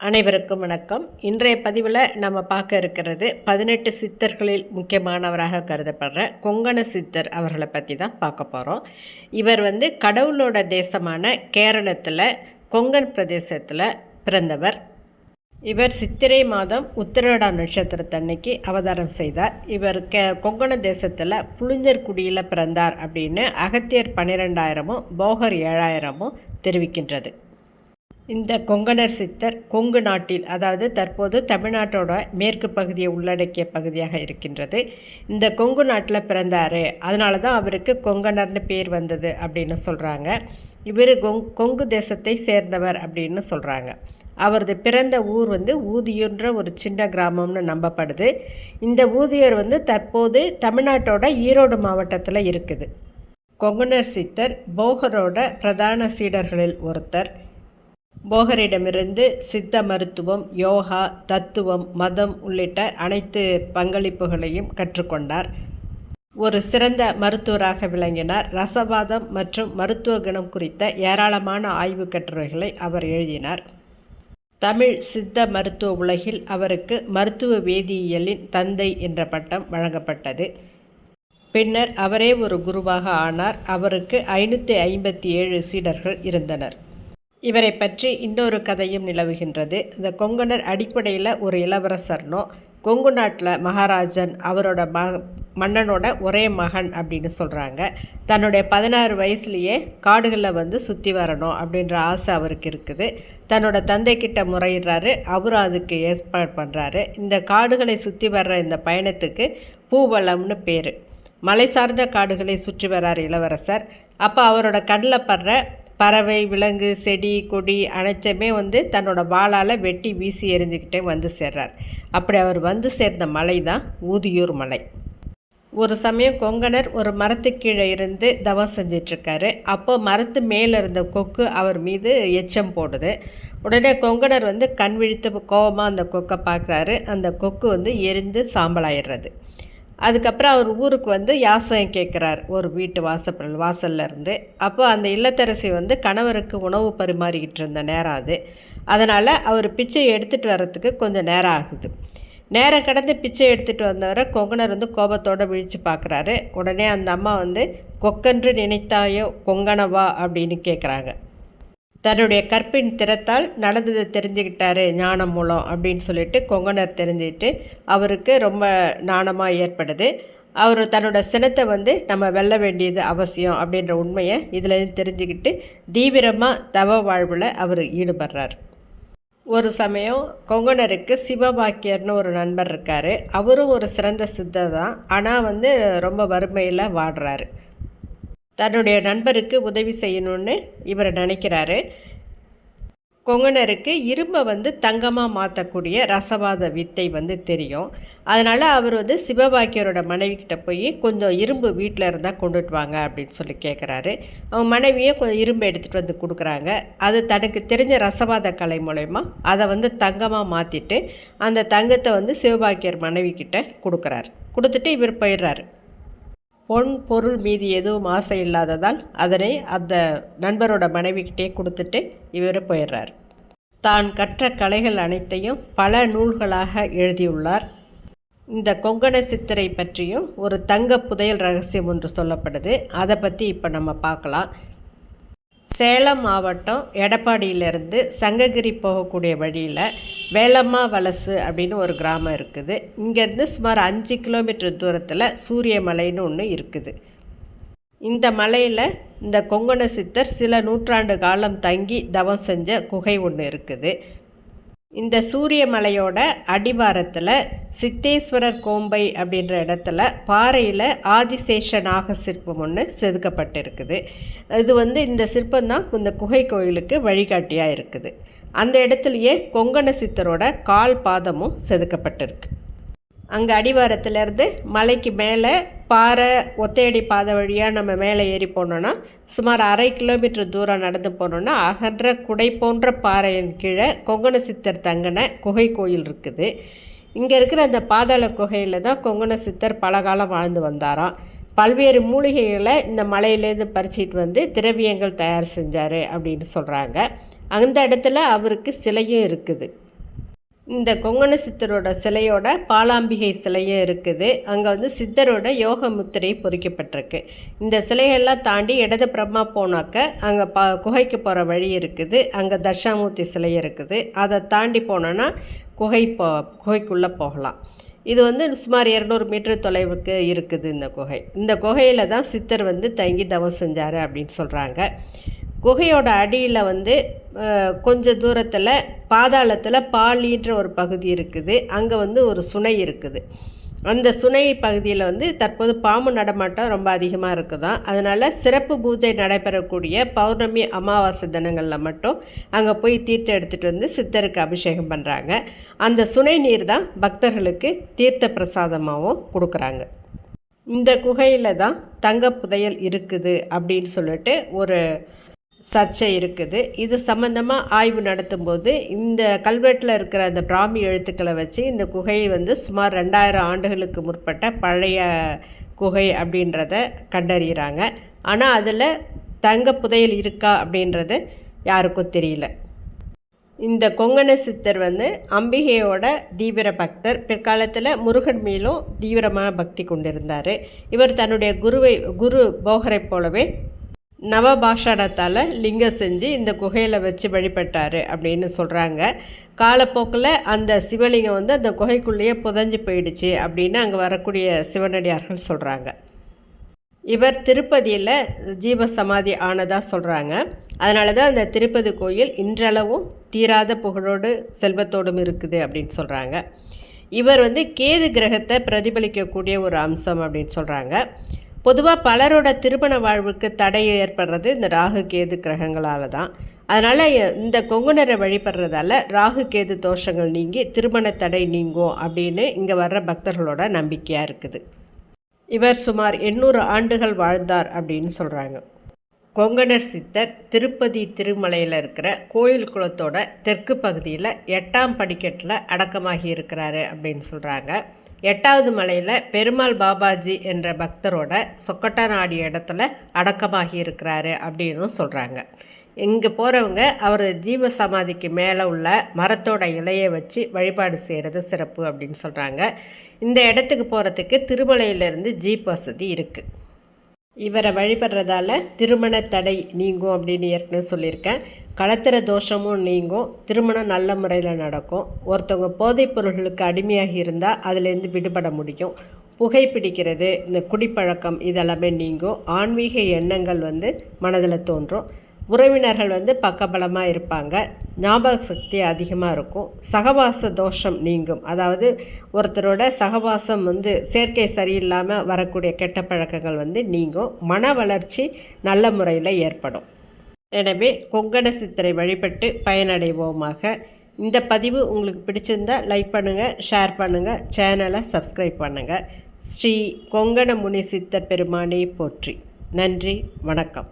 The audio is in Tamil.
அனைவருக்கும் வணக்கம். இன்றைய பதிவில் நம்ம பார்க்க இருக்கிறது பதினெட்டு சித்தர்களில் முக்கியமானவராக கருதப்படுற கொங்கண சித்தர் அவர்களை பற்றி தான் பார்க்க போகிறோம் இவர் வந்து கடவுளோட தேசமான கேரளத்தில் கொங்கன் பிரதேசத்தில் பிறந்தவர். இவர் சித்திரை மாதம் உத்திரடா நட்சத்திரத்தன்னைக்கு அவதாரம் செய்தார். இவர் க கொங்கண தேசத்தில் புளிஞ்சர்குடியில் பிறந்தார் அப்படின்னு அகத்தியர் பன்னிரெண்டாயிரமும் போகர் ஏழாயிரமும் தெரிவிக்கின்றது. இந்த கொங்கணர் சித்தர் கொங்கு நாட்டில் அதாவது தற்போது தமிழ்நாட்டோட மேற்கு பகுதியை உள்ளடக்கிய பகுதியாக இருக்கின்றது. இந்த கொங்கு நாட்டில் பிறந்தார். அதனால தான் அவருக்கு கொங்கணர்னு பேர் வந்தது அப்படின்னு சொல்கிறாங்க இவர் கொங் கொங்கு தேசத்தை சேர்ந்தவர் அப்படின்னு சொல்கிறாங்க அவரது பிறந்த ஊர் வந்து ஊதியூர்ன்ற ஒரு சின்ன கிராமம்னு நம்பப்படுது. இந்த ஊதியூர் வந்து தற்போது தமிழ்நாட்டோட ஈரோடு மாவட்டத்தில் இருக்குது. கொங்கணர் சித்தர் போகரோட பிரதான சீடர்களில் ஒருத்தர். போகரிடமிருந்து சித்த மருத்துவம் யோகா தத்துவம் மதம் உள்ளிட்ட அனைத்து பங்களிப்புகளையும் கற்றுக்கொண்டார். ஒரு சிறந்த மருத்துவராக விளங்கினார். ரசவாதம் மற்றும் மருத்துவ குணம் குறித்த ஏராளமான ஆய்வு கட்டுரைகளை அவர் எழுதினார். தமிழ் சித்த மருத்துவ உலகில் அவருக்கு மருத்துவ வேதியியலின் தந்தை என்ற பட்டம் வழங்கப்பட்டது. பின்னர் அவரே ஒரு குருவாக ஆனார். அவருக்கு ஐநூற்றி ஐம்பத்தி ஏழு சீடர்கள் இருந்தனர். இவரை பற்றி இன்னொரு கதையும் நிலவுகின்றது. இந்த கொங்கணர் அடிப்படையில் ஒரு இளவரசர்னோ கொங்கு நாட்டில் மகாராஜன் அவரோட ம மன்னனோட ஒரே மகன் அப்படின்னு சொல்கிறாங்க தன்னுடைய பதினாறு வயசுலேயே காடுகளில் வந்து சுற்றி வரணும் அப்படின்ற ஆசை அவருக்கு இருக்குது. தன்னோட தந்தைக்கிட்ட முறையிடுறாரு அவரும் அதுக்கு ஏற்பாடு பண்ணுறாரு இந்த காடுகளை சுற்றி வர்ற இந்த பயணத்துக்கு பூவளம்னு பேர். மலை சார்ந்த காடுகளை சுற்றி வர்றார் இளவரசர். அப்போ அவரோட கண்ணில் படுற பறவை விலங்கு செடி கொடி அனைத்துமே வந்து தன்னோட வாளால் வெட்டி வீசி எரிஞ்சுக்கிட்டே வந்து சேர்றார். அப்படி அவர் வந்து சேர்ந்த மலை தான் ஊதியூர் மலை. ஒரு சமயம் கொங்கணர் ஒரு மரத்து கீழே இருந்து தவம் செஞ்சிட்ருக்காரு. அப்போ மரத்து மேலே இருந்த கொக்கு அவர் மீது எச்சம் போடுது. உடனே கொங்கணர் வந்து கண் விழித்து கோபமாக அந்த கொக்கை பார்க்குறாரு. அந்த கொக்கு வந்து எரிந்து சாம்பலாயிடுறது. அதுக்கப்புறம் அவர் ஊருக்கு வந்து யாசகம் கேட்குறார் ஒரு வீட்டு வாசப்பல் வாசல்ல இருந்து அப்போ அந்த இல்லத்தரசி வந்து கணவருக்கு உணவு பரிமாறிக்கிட்டு இருந்த நேரம் அது. அதனால் அவர் பிச்சை எடுத்துகிட்டு வர்றதுக்கு கொஞ்சம் நேரம் ஆகுது. நேரம் கடந்து பிச்சை எடுத்துகிட்டு வந்தவரை கொங்கணர் வந்து கோபத்தோடு விழித்து பார்க்குறாரு. உடனே அந்த அம்மா வந்து கொக்கன்று நினைத்தாயோ கொங்கணவா? அப்படின்னு கேட்குறாங்க. தன்னுடைய கற்பின் திறத்தால் நடந்ததை தெரிஞ்சுக்கிட்டாரு ஞானம் மூலம் அப்படின்னு சொல்லிட்டு கொங்கணர் தெரிஞ்சுக்கிட்டு அவருக்கு ரொம்ப நாணமாக ஏற்படுது. அவர் தன்னோட சினத்தை வந்து நம்ம வெல்ல வேண்டியது அவசியம் அப்படின்ற உண்மையை இதுலேருந்து தெரிஞ்சுக்கிட்டு தீவிரமாக தவ வாழ்வில் அவர் ஈடுபடுறார். ஒரு சமயம் கொங்கணருக்கு சிவபாக்கியர்னு ஒரு நண்பர் இருக்கார். அவரும் ஒரு சிறந்த சித்தர் தான். ஆனால் வந்து ரொம்ப வறுமையில் வாடுறாரு. தன்னுடைய நண்பருக்கு உதவி செய்யணும்னு இவர் நினைக்கிறாரு. கொங்கணருக்கு இரும்பை வந்து தங்கமாக மாற்றக்கூடிய ரசவாத வித்தை வந்து தெரியும். அதனால் அவர் வந்து சிவபாக்கியரோட மனைவிக்கிட்ட போய் கொஞ்சம் இரும்பு வீட்டில் இருந்தால் கொண்டுட்டு வாங்க அப்படின்னு சொல்லி கேட்குறாரு அவங்க மனைவியே கொஞ்சம் இரும்பு எடுத்துகிட்டு வந்து கொடுக்குறாங்க. அது தனக்கு தெரிஞ்ச ரசவாத கலை மூலயமா அதை வந்து தங்கமாக மாற்றிட்டு அந்த தங்கத்தை வந்து சிவபாக்கியர் மனைவிக்கிட்ட கொடுக்குறாரு. கொடுத்துட்டு இவர் போயிடுறாரு. பொன் பொருள் மீதி எதுவும் ஆசை இல்லாததால் அதனை அந்த நண்பரோட மனைவிக்கிட்டே கொடுத்துட்டு இவர் போயிடுறார். தான் கற்ற கலைகள் அனைத்தையும் பல நூல்களாக எழுதியுள்ளார். இந்த கொங்கண சித்திரை பற்றியும் ஒரு தங்க புதையல் ரகசியம் ஒன்று சொல்லப்படுது. அதை பற்றி இப்போ நம்ம பார்க்கலாம். சேலம் மாவட்டம் எடப்பாடியிலேருந்து சங்ககிரி போகக்கூடிய வழியில் வேலம்மா வலசு அப்படின்னு ஒரு கிராமம் இருக்குது. இங்கேருந்து சுமார் அஞ்சு கிலோமீட்டர் தூரத்தில் சூரியமலைன்னு ஒன்று இருக்குது. இந்த மலையில் இந்த கொங்கண சித்தர் சில நூற்றாண்டு காலம் தங்கி தவம் செஞ்ச குகை ஒன்று இருக்குது. இந்த சூரிய மலையோட அடிவாரத்தில் சித்தேஸ்வரர் கோம்பை அப்படின்ற இடத்துல பாறையில் ஆதிசேஷ நாக சிற்பம் ஒன்று செதுக்கப்பட்டிருக்குது. இது வந்து இந்த சிற்பம் தான் இந்த குகை கோயிலுக்கு வழிகாட்டியாக இருக்குது. அந்த இடத்துலையே கொங்கண சித்தரோட கால் பாதமும் செதுக்கப்பட்டிருக்கு. அங்கே அடிவாரத்துலேருந்து மலைக்கு மேலே பாறை ஒத்தையடி பாதை வழியாக நம்ம மேலே ஏறி போனோன்னா சுமார் அரை கிலோமீட்டர் தூரம் நடந்து போனோன்னா அகன்ற குடை போன்ற பாறையின் கீழே கொங்கண சித்தர் தங்கின குகை கோயில் இருக்குது. இங்கே இருக்கிற அந்த பாதாள குகையில் தான் கொங்கண சித்தர் பல காலம் வாழ்ந்து வந்தாராம். பல்வேறு மூலிகைகளை இந்த மலையிலேருந்து பறிச்சிட்டு வந்து திரவியங்கள் தயார் செஞ்சார் அப்படின்னு சொல்கிறாங்க அந்த இடத்துல அவருக்கு சிலையும் இருக்குது. இந்த கொங்கண சித்தரோட சிலையோட பாலாம்பிகை சிலையும் இருக்குது. அங்கே வந்து சித்தரோட யோக முத்திரை பொறிக்கப்பட்டிருக்கு. இந்த சிலையெல்லாம் தாண்டி இடது பிரம்மா போனாக்க அங்கே பா குகைக்கு போகிற வழி இருக்குது. அங்கே தட்சாமூர்த்தி சிலை இருக்குது. அதை தாண்டி போனோன்னா குகை போ குகைக்குள்ளே போகலாம். இது வந்து சுமார் இரநூறு மீட்டர் தொலைவுக்கு இருக்குது இந்த குகை. இந்த குகையில் தான் சித்தர் வந்து தங்கி தவம் செஞ்சார் அப்படின்னு சொல்கிறாங்க குகையோட அடியில் வந்து கொஞ்ச தூரத்தில் பாதாளத்தில் பாலின்ற ஒரு பகுதி இருக்குது. அங்கே வந்து ஒரு சுனை இருக்குது. அந்த சுனை பகுதியில் வந்து தற்போது பாம்பு நடமாட்டம் ரொம்ப அதிகமாக இருக்குதான் அதனால் சிறப்பு பூஜை நடைபெறக்கூடிய பௌர்ணமி அமாவாசை தினங்களில் மட்டும் அங்கே போய் தீர்த்தம் எடுத்துகிட்டு வந்து சித்தருக்கு அபிஷேகம் பண்ணுறாங்க அந்த சுனை நீர் தான் பக்தர்களுக்கு தீர்த்த பிரசாதமாகவும் கொடுக்குறாங்க. இந்த குகையில் தான் தங்க புதையல் இருக்குது அப்படின்னு சொல்லிட்டு ஒரு சர்ச்சை இருக்குது. இது சம்மந்தமாக ஆய்வு நடத்தும்போது இந்த கல்வெட்டில் இருக்கிற அந்த பிராமி எழுத்துக்களை வச்சு இந்த குகை வந்து சுமார் ரெண்டாயிரம் ஆண்டுகளுக்கு முற்பட்ட பழைய குகை அப்படின்றத கண்டறிகிறாங்க. ஆனால் அதில் தங்க புதையல் இருக்கா அப்படின்றது யாருக்கும் தெரியல. இந்த கொங்கண சித்தர் வந்து அம்பிகையோட தீவிர பக்தர். பிற்காலத்தில் முருகன் மேலும் தீவிரமான பக்தி கொண்டிருந்தார். இவர் தன்னுடைய குருவை குரு போகரை போலவே நவபாஷாடத்தால் லிங்கம் செஞ்சு இந்த குகையில் வச்சு வழிபட்டார் அப்படின்னு சொல்கிறாங்க காலப்போக்கில் அந்த சிவலிங்கம் வந்து அந்த குகைக்குள்ளேயே புதஞ்சு போயிடுச்சு அப்படின்னு அங்கே வரக்கூடிய சிவனடியார்கள் சொல்கிறாங்க இவர் திருப்பதியில் ஜீவ சமாதி ஆனதாக சொல்கிறாங்க அதனால தான் அந்த திருப்பதி கோயில் இன்றளவும் தீராத புகழோடு செல்வத்தோடும் இருக்குது அப்படின்னு சொல்கிறாங்க இவர் வந்து கேது கிரகத்தை பிரதிபலிக்கக்கூடிய ஒரு அம்சம் அப்படின்னு சொல்கிறாங்க பொதுவாக பலரோட திருமண வாழ்வுக்கு தடை ஏற்படுறது இந்த ராகு கேது கிரகங்களால் தான். அதனால் இந்த கொங்குனரை வழிபடுறதால ராகு கேது தோஷங்கள் நீங்கி திருமண தடை நீங்கும் அப்படின்னு இங்கே வர்ற பக்தர்களோட நம்பிக்கையாக இருக்குது. இவர் சுமார் எண்ணூறு ஆண்டுகள் வாழ்ந்தார் அப்படின்னு சொல்கிறாங்க கொங்கணர் சித்தர் திருப்பதி திருமலையில் இருக்கிற கோயில் குளத்தோட தெற்கு பகுதியில் எட்டாம் படிக்கட்டில் அடக்கமாகி இருக்கிறாரு அப்படின்னு சொல்கிறாங்க எட்டாவது மலையில் பெருமாள் பாபாஜி என்ற பக்தரோட சொக்கட்டாநாடி இடத்துல அடக்கமாகி இருக்கிறாரு அப்படின்னு சொல்கிறாங்க இங்கே போகிறவங்க அவர் ஜீவ சமாதிக்கு மேலே உள்ள மரத்தோட இலையை வச்சு வழிபாடு செய்கிறது சிறப்பு அப்படின்னு சொல்கிறாங்க இந்த இடத்துக்கு போகிறதுக்கு திருமலையிலேருந்து ஜீப் வசதி இருக்குது இவரை வழிபடுறதால திருமண தடை நீங்கும் அப்படின்னு ஏற்கனவே சொல்லியிருக்கேன். களத்திர தோஷமும் நீங்கும். திருமணம் நல்ல முறையில் நடக்கும். ஒருத்தவங்க போதைப் பொருள்களுக்கு அடிமையாகி இருந்தால் அதுலேருந்து விடுபட முடியும். புகைப்பிடிக்கிறது இந்த குடிப்பழக்கம் இதெல்லாமே நீங்கும். ஆன்மீக எண்ணங்கள் வந்து மனதில் தோன்றும். உறவினர்கள் வந்து பக்கபலமாக இருப்பாங்க. ஞாபக சக்தி அதிகமாக இருக்கும். சகவாச தோஷம் நீங்கும். அதாவது ஒருத்தரோட சகவாசம் வந்து சேர்க்கை சரியில்லாமல் வரக்கூடிய கெட்ட பழக்கங்கள் வந்து நீங்கும். மன வளர்ச்சி நல்ல முறையில் ஏற்படும். எனவே கொங்கண சித்தரை வழிபட்டு பயனடைவோமாக. இந்த பதிவு உங்களுக்கு பிடிச்சிருந்தால் லைக் பண்ணுங்கள் ஷேர் பண்ணுங்கள் சேனலை சப்ஸ்கிரைப் பண்ணுங்கள் ஸ்ரீ கொங்கண முனி சித்தர் பெருமானை போற்றி. நன்றி வணக்கம்.